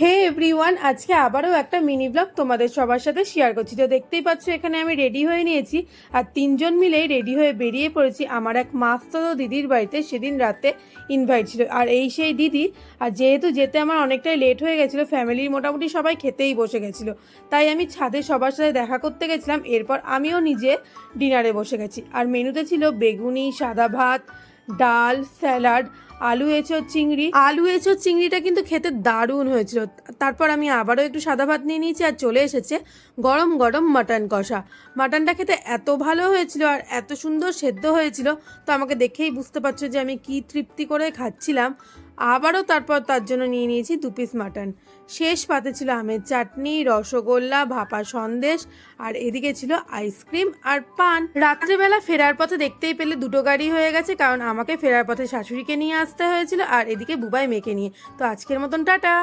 হে everyone, আজকে আবারও একটা মিনি ব্লগ তোমাদের সবার সাথে শেয়ার করছি। তো দেখতেই পাচ্ছ, এখানে আমি রেডি হয়ে নিয়েছি আর তিনজন মিলেই রেডি হয়ে বেরিয়ে পড়েছি। আমার এক মাস্ততো দিদির বাড়িতে সেদিন রাতে ইনভাইট ছিল। আর এই সেই দিদি, আর যেহেতু যেতে আমার অনেকটাই লেট হয়ে গেছিল ফ্যামিলির মোটামুটি সবাই খেতেই বসে গেছিল। তাই আমি ছাদে সবার সাথে দেখা করতে গেছিলাম। এরপর আমিও নিজে ডিনারে বসে গেছি। আর মেনুতে ছিল বেগুনি, সাদা ভাত ডাল, স্যালাড, আলু এঁচোর চিংড়ি। আলু, এঁচোড়, চিংড়িটা কিন্তু খেতে দারুণ হয়েছিল। তারপর আমি আবারও একটু সাদা ভাত নিয়ে নিয়েছি আর চলে এসেছে গরম গরম মাটন কষা। মাটনটা খেতে এত ভালো হয়েছিল আর এত সুন্দর সেদ্ধ হয়েছিল, তো আমাকে দেখেই বুঝতে পারছ যে আমি কি তৃপ্তি করে খাচ্ছিলাম। আবারও তারপর তার জন্য নিয়ে নিয়েছি দু পিস মাটন শেষ পাতে ছিল আমের চাটনি, রসগোল্লা, ভাপা সন্দেশ, আর এদিকে ছিল আইসক্রিম আর পান। রাত্রেবেলা ফেরার পথে দেখতেই পেলে দুটো গাড়ি হয়ে গেছে, কারণ আমাকে ফেরার পথে শাশুড়িকে নিয়ে আসতে হয়েছিল আর এদিকে বুবাই মেয়েকে নিয়ে। তো আজকের মতন টাটা।